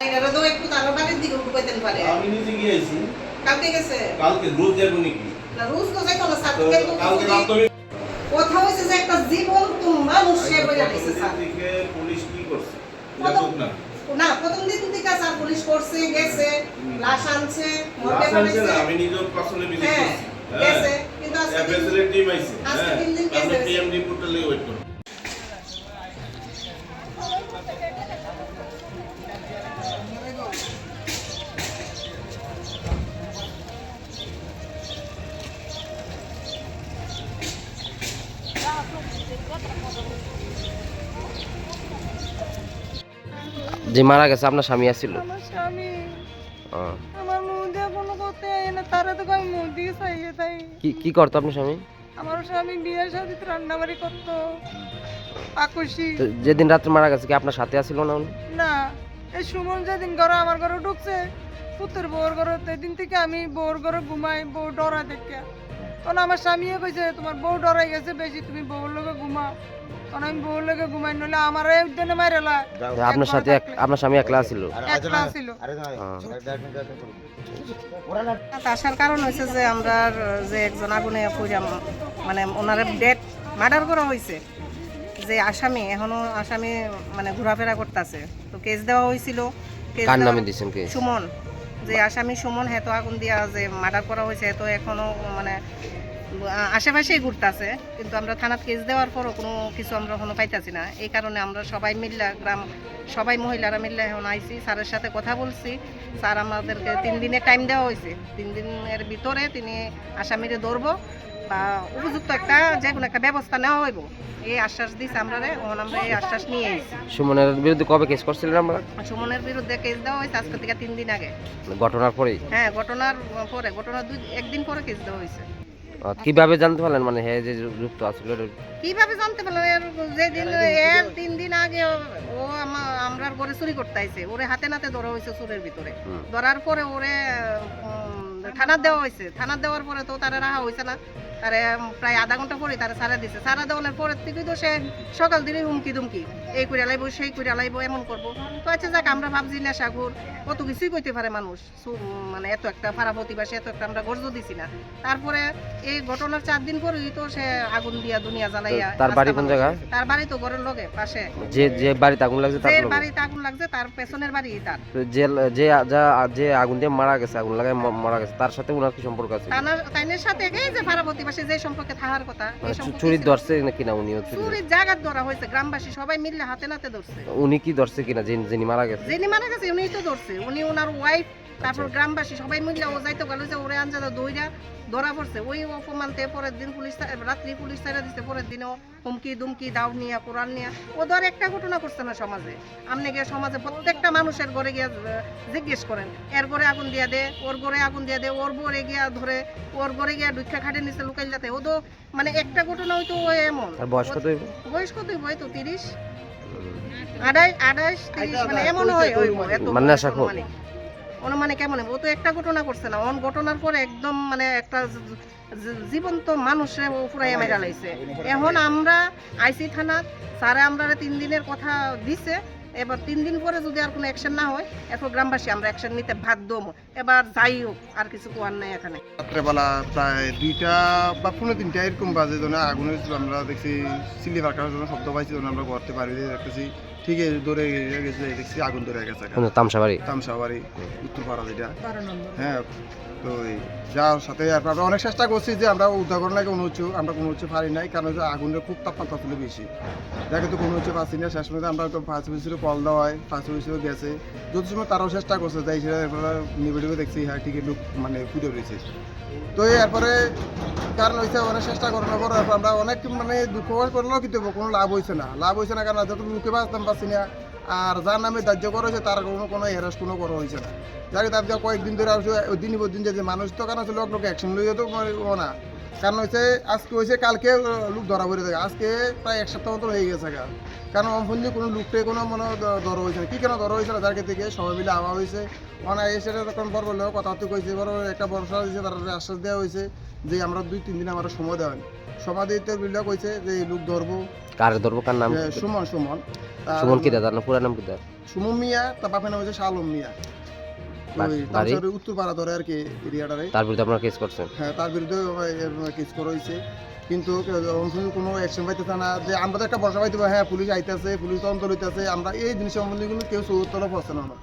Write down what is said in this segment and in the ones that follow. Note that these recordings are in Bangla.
এনারা তো একটু তার বাড়ির দিকে ঢুকাইতেন পারে আমি নিজে গিয়েছি। কালকে গেছে? কালকে রোজ যাব নাকি? না রোজ তো যাইতো না স্যার। কালকে রাত তো কথা হয়েছে যে একটা জীবন্ত মানুষ সে বইয়া দিছে স্যার। প্রতিদিন পুলিশ কি করছে? এটা তো না না প্রথম দিন থেকে স্যার পুলিশ করছে গেছে লাশ আনছে না, পাঠাইছে। আমি নিজের পার্সোনালি ভিজিট হ্যাঁ, করছি। গেছে, কিন্তু আজকে দিন- টিম আইছে আজকে হ্যাঁ। তিন দিন গেছে। টিএম রিপোর্টার লাগি ওয়েট করব যে মারা গেছে আপনার স্বামী আসছিল আমার স্বামী। আমার মুখ দিয়ে কোনো করতে না তারা তো মুখ দিয়ে চাইয়ে তাই কি কি করতো আপনার স্বামী? আমার স্বামী বিয়ের সাথে রান্নাবাড়ি করতো পাকুশি। যেদিন রাত্রে মারা গেছে কি আপনার সাথে আসছিল না উনি? না এই সুমন যেদিন ঘরে আমার ঘরে ঢুকছে পুত্রের বউর ঘরে সেদিন থেকে আমি বউর ঘরে ঘুমাই বউ ডরা দেখে। তখন আমার স্বামীও কইছে তোমার বউ ডরাই গেছে বেশি তুমি বউর লোকে ঘুমাও তখন আমি বউর লোকে ঘুমাই নইলে আমার এই উদ্যানে মাইরেলা আপনার সাথে এক- আপনার স্বামী একলা ছিল? একলা ছিল। আসার কারণ হয়েছে যে আমরা যে একজন আগুনে পুড়িয়া মানে ওনার ডেট মার্ডার করা হয়েছে যে আসামি এখনও আসামি মানে ঘোরাফেরা করতেছে। তো কেস দেওয়া হয়েছিল কেস কার নামে দিয়েছেন কে সুমন। যে আসামি সুমন হ্যাঁ তো আগুন দিয়া যে মার্ডার করা হয়েছে তো এখনও মানে আশেপাশেই ঘুরতেছে। কিন্তু আমরা থানার কেস দেওয়ার পরও কোনো কিছু আমরা কোনো পাইতেছি না। এই কারণে আমরা সবাই মিল্লা গ্রাম, সবাই মহিলারা মিল্লা এখন আইসি স্যারের সাথে কথা বলছি। স্যার আমাদেরকে তিন দিনের টাইম দেওয়া হয়েছে। তিন দিনের ভিতরে তিনি আসামিরে ধরবো। বা উপযুক্ত একটা যে কোনো একটা ব্যবস্থা নেওয়া হইব। এই আশ্বাস দিছে আমরা রে ওখানে আমরা এই আশ্বাস নিয়ে এসেছি সুমনের বিরুদ্ধে কবে কেস করছিলেন আমরা সুমনের বিরুদ্ধে কেস দেওয়া হয়েছে আজকে থেকে তিন দিন আগে। ঘটনার পরেই? হ্যাঁ ঘটনার পরে ঘটনার দুই একদিন পরে কেস দেওয়া হয়েছে। কীভাবে জানতে পারলেন মানে হ্যাঁ যে যুক্ত আসছিল কীভাবে জানতে পারলাম এর যেদিন এর তিন দিন আগে ও আমা- আমরার ঘরে চুরি করতে আইছে। ওরে হাতে নাতে ধরা হয়েছে চুরের ভিতরে। ধরার পরে ওরে থানার দেওয়া হয়েছে। থানার দেওয়ার পরে তো তারা রাখা হয়েছে না। তারে প্রায় আধা ঘণ্টা পরে তারা সারা দিছে। সারা দেওয়ার পরের থেকেই তো সে সকাল দিনে হুমকি দুমকি এই করে লাইব সেই করে লাইব এমন করব। তো আচ্ছা যাক আমরা ভাবছি নেশাখুর কত কিছুই কইতে পারে মানুষ। মানে এত একটা পাড়া প্রতিবাসী এত একটা আমরা গর্জ দিছি না। তারপরে এই ঘটনার চার দিন পরেই তো সে আগুন দিয়া দুনিয়া জ্বালাইয়া তার বাড়ি কোন? মানুষ- তার বাড়ি তো ঘরের লগে পাশে। যে যে বাড়িতে আগুন লাগছে তার বাড়িতে আগুন লাগছে তার পেছনের বাড়ি তার। যে যে যা- যে আগুন দিয়ে মারা গেছে আগুন লাগায় মারা গেছে তার সাথে ওনার কি সম্পর্ক আছে? তাইনের সাথে এই যে পাড়া প্রতিবাসী যে সম্পর্কে থাকার কথা মানে চুরি ধরছে নাকি না চুরি চুরির জায়গার ধরা হয়েছে গ্রামবাসী সবাই মিললে হাতে নাতে ধরছে। উনি কি ধরছে কিনা যিনি মারা গেছে? যিনি মারা গেছে উনি তো ধরছে। উনি ওনার ওয়াইফ তারপর আচ্ছা। গ্রামবাসী সবাই মিললে ও যাইতো গেল যে ওরে আনজাদা দইরা ধরা পড়ছে ওই অপমানতে পরের দিন পুলিশ রাত্রি পুলিশ ছাড়া দিচ্ছে পরের দিনও হুমকি দুমকি দাও নিয়া কোরআন নিয়া ও ধর একটা ঘটনা করছে না সমাজে আপনি গিয়ে সমাজে প্রত্যেকটা মানুষের ঘরে গিয়ে জিজ্ঞেস করেন এর ঘরে আগুন দিয়া দে ওর ঘরে আগুন দিয়া দে ওর ঘরে গিয়া ধরে ওর ঘরে গিয়া দুঃখা খাটে নিচে লুকাই যাতে ও তো মানে একটা ঘটনা হয়তো ও এমন আর বয়স কত হইব? বয়স কত হইব তো তিরিশ আড়াই আড়াইশ তিরিশ মানে এমন হয় মানে নেশাখোর। অনুমানিক। অনুমানে কেমন? ও তো একটা ঘটনা করছে না। অন ঘটনার পরে একদম মানে একটা জীবন্ত মানুষে ও ফুরাইয়া মেরা লাইছে। এখন আমরা আইসি থানা স্যারে আমরা তিন দিনের কথা দিছে। এবার তিন দিন পরে যদি আর কোনো অ্যাকশন না হয় এরপর গ্রামবাসী আমরা অ্যাকশন নিতে বাধ্য। এবার যাই হোক আর কিছু কোয়ার নাই এখানে। রাত্রেবেলা প্রায় দুইটা বা পনেরো তিনটা এরকম বাজে যখন আগুন হয়েছিল। আমরা দেখছি সিলি ফাঁকার জন্য শব্দ পাইছি যখন আমরা ঘরতে পারি। দেখতেছি ঠিক আছে দৌড়ে গেছে দেখছি আগুন ধরে গেছে তামসা বাড়ি তামসা বাড়ি উত্তরপাড়া যেটা হ্যাঁ তো এই যার সাথে আমরা অনেক চেষ্টা করছি যে আমরা উদ্ধার করার লাগে কোনো হচ্ছে আমরা কোনো হচ্ছে পারি নাই কারণ হচ্ছে আগুনের খুব তাপমাত্রা ছিল বেশি। যাকে তো কোনো হচ্ছে পাচ্ছি না শেষ পর্যন্ত আমরা তো ফার্স্ট অফিসের কল দেওয়া হয় ফার্স্ট অফিসেও গেছে। যত সময় তারাও চেষ্টা করছে তাই সেটা নিবেটিভে দেখছি হ্যাঁ ঠিকই লোক মানে ফুটে রয়েছে তো এরপরে কারণ হয়েছে অনেক চেষ্টা করানোর পর এরপর আমরা অনেক মানে দুঃখ করলেও কিন্তু কোনো লাভ হয়েছে না। লাভ হয়েছে না কারণ যত মুখে বাঁচতাম পাচ্ছি না। আর যার নামে দাহ্য করা হয়েছে, তার কোনো কোনো হেরাস কোনো করা হয়েছে না। যাকে, তার কয়েকদিন ধরে আসছে দিন দিন যে মানুষ তো কারণ লোক লোক অ্যাকশন লোক না। কারণ হচ্ছে আজকে হয়েছে কালকে লোক ধরা পড়ে থাকে। আজকে প্রায় এক সপ্তাহ মতো হয়ে গেছে গা। কারণ অমফন যে কোনো লোকটাই কোনো মনে ধরা হয়েছে না। কি কেন ধরা হয়েছে না? যার থেকে সবাই মিলে আওয়া হয়েছে অনা এসে তখন বড় বললেও কথাবার্তা কইছে বড় একটা ভরসা দিয়েছে তার আশ্বাস দেওয়া হয়েছে যে আমরা দুই তিন দিন আমরা সময় দেওয়া সময় দিতে বিল্লা কইছে যে লোক ধরবো। কার ধরবো? কার নাম? সুমন সুমন। সুমন কি দাদা পুরা নাম কি দাদা সুমন মিয়া তার বাপের নাম হচ্ছে শালম মিয়া। উত্তরপাড়া ধরে আর কি এরিয়াটারে। তার বিরুদ্ধে আপনারা কেস করছেন? হ্যাঁ তার বিরুদ্ধে কেস করা হয়েছে। কিন্তু কোনো অ্যাকশন পাইতেছে না। যে আমরা তো একটা বর্ষা পাইতে হ্যাঁ পুলিশ আইতেছে পুলিশ তদন্ত লইতেছে আমরা এই জিনিস সম্বন্ধে কিন্তু কেউ সৌতলা পড়ছে না আমরা।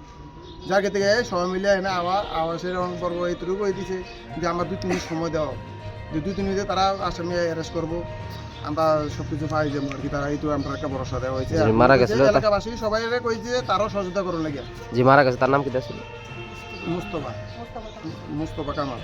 যার ক্ষেত্রে সবাই মিলে এনে আবার আবাসের বর্গ এইটুকু করে দিছে যে আমরা দুই তিন দিন সময় দেওয়া যে দুই তিন মিনিটে তারা আসামি অ্যারেস্ট করব। আমরা সব কিছু পাই যাব আর কি তারা এইটুকু আমরা একটা ভরসা দেওয়া হয়েছে। মারা গেছিল তা- এলাকাবাসী সবাই কইছে তারাও সহযোগিতা করার লাগে। যে মারা গেছে তার নাম কি ছিল? মুস্তফা মুস্তফা কামাল